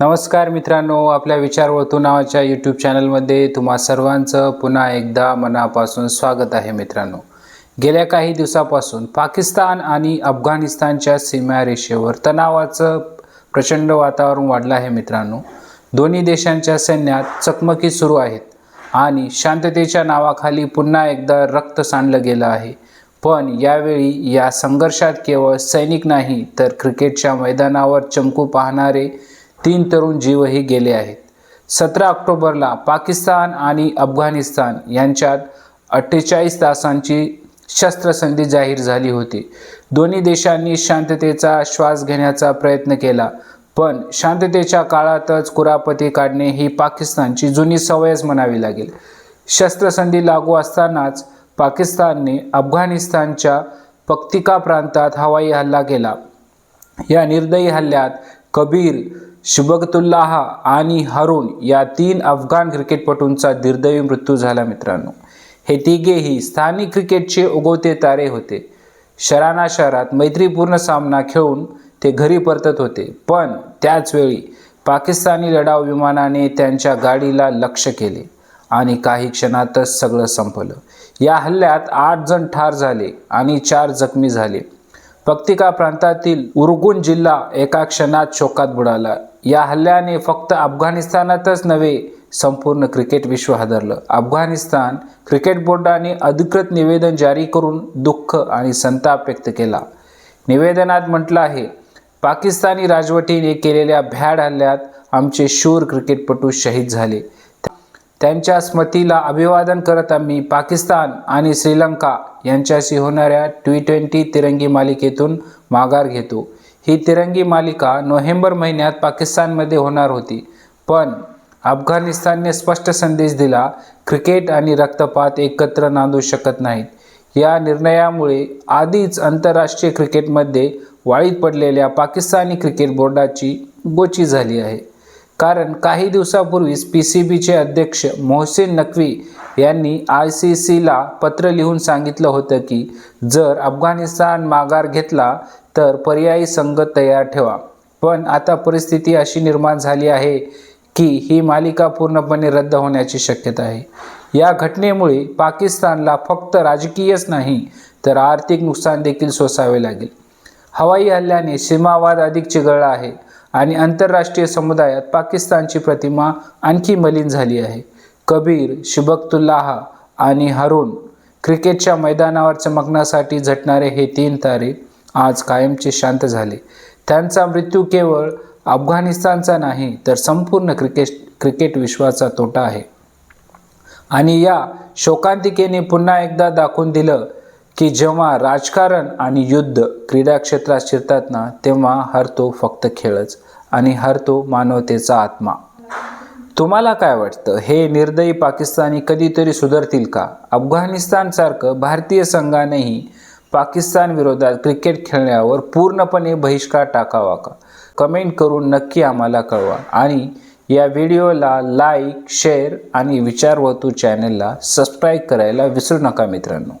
नमस्कार मित्रांनो आपल्या विचारवतू नावाच्या यूट्यूब चॅनलमध्ये तुम्हा सर्वांचं पुन्हा एकदा मनापासून स्वागत आहे मित्रांनो. गेल्या काही दिवसापासून पाकिस्तान आणि अफगाणिस्तानच्या सीमारेषेवर तणावाचं प्रचंड वातावरण वाढलं आहे मित्रांनो. दोन्ही देशांच्या सैन्यात चकमकी सुरू आहेत आणि शांततेच्या नावाखाली पुन्हा एकदा रक्त सांडलं गेलं आहे. पण यावेळी या संघर्षात केवळ सैनिक नाही तर क्रिकेटच्या मैदानावर चमकू पाहणारे तीन तरुण जीवही गेले आहेत. सतरा ऑक्टोबरला पाकिस्तान आणि अफगाणिस्तान यांच्यात अठ्ठेचाळीस तासांची शस्त्रसंधी जाहीर झाली होती. दोन्ही देशांनी शांततेचा श्वास घेण्याचा प्रयत्न केला पण शांततेच्या काळातच कुरापती काढणे ही पाकिस्तानची जुनी सवयच म्हणावी लागेल. शस्त्रसंधी लागू असतानाच पाकिस्तानने अफगाणिस्तानच्या पक्तिका प्रांतात हवाई हल्ला केला. या निर्दयी हल्ल्यात कबीर शुभगतुल्लाह आणि हरुण या तीन अफगाण क्रिकेटपटूंचा दुर्दैवी मृत्यू झाला मित्रांनो. हे तिघेही स्थानिक क्रिकेटचे उगवते तारे होते. शराणा शहरात मैत्रीपूर्ण सामना खेळून ते घरी परतत होते. पण त्याचवेळी पाकिस्तानी लढाऊ विमानाने त्यांच्या गाडीला लक्ष्य केले आणि काही क्षणातच सगळं संपलं. या हल्ल्यात आठ जण ठार झाले आणि चार जखमी झाले. पक्तिका प्रांतातील उरगुन जिल्हा एका क्षणात शोकात बुडाला. या हल्ल्याने फक्त अफगाणिस्तानातच नव्हे संपूर्ण क्रिकेट विश्व हादरलं. अफगाणिस्तान क्रिकेट बोर्डाने अधिकृत निवेदन जारी करून दुःख आणि संताप व्यक्त केला. निवेदनात म्हटलं आहे पाकिस्तानी राजवटीने केलेल्या भ्याड हल्ल्यात आमचे शूर क्रिकेटपटू शहीद झाले. त्यांच्या स्मृतीला अभिवादन करत आम्ही पाकिस्तान आणि श्रीलंका यांच्याशी होणाऱ्या टी ट्वेंटी तिरंगी मालिकेतून माघार घेतो. ही तिरंगी मालिका नोव्हेंबर महिन्यात पाकिस्तानमध्ये होणार होती. पण अफगाणिस्तानने स्पष्ट संदेश दिला क्रिकेट आणि रक्तपात एकत्र नांदू शकत नाहीत. या निर्णयामुळे आधीच आंतरराष्ट्रीय क्रिकेटमध्ये वाळीत पडलेल्या पाकिस्तानी क्रिकेट बोर्डाची गोची झाली आहे. कारण काही दिवसापूर्वीच पी सी बीचे अध्यक्ष मोहसिन नकवी यांनी आय सी सीला पत्र लिहून सांगितलं होतं की जर अफगाणिस्तान माघार घेतला तर पर्यायी संघ तयार ठेवा. पण आता परिस्थिती अशी निर्माण झाली आहे की ही मालिका पूर्णपणे रद्द होण्याची शक्यता आहे. या घटनेमुळे पाकिस्तानला फक्त राजकीयच नाही तर आर्थिक नुकसान देखील सोसावे लागेल. हवाई हल्ल्याने सीमावाद अधिक चिघळला आहे आणि आंतरराष्ट्रीय समुदायात पाकिस्तानची प्रतिमा आणखी मलिन झाली आहे. कबीर शुबकतुल्लाह आणि हरून क्रिकेटच्या मैदानावर चमकण्यासाठी झटणारे हे तीन तारे आज कायमचे शांत झाले. त्यांचा मृत्यू केवळ अफगाणिस्तानचा नाही तर संपूर्ण क्रिकेट क्रिकेट विश्वाचा तोटा आहे. आणि या शोकांतिकेने पुन्हा एकदा दाखवून दिलं की जेव्हा राजकारण आणि युद्ध क्रीडा क्षेत्रात शिरतात ना तेव्हा हरतो फक्त खेळच आणि हरतो मानवतेचा आत्मा. तुम्हाला काय वाटतं? हे निर्दयी पाकिस्तानी कधीतरी सुधारतील का? अफगाणिस्तानसारखं भारतीय संघानेही पाकिस्तान विरोधात क्रिकेट खेळण्यावर पूर्णपणे बहिष्कार टाकावा का? कमेंट करून नक्की आम्हाला कळवा आणि या व्हिडिओला लाईक शेअर आणि विचारवतू चॅनलला सबस्क्राईब करायला विसरू नका मित्रांनो.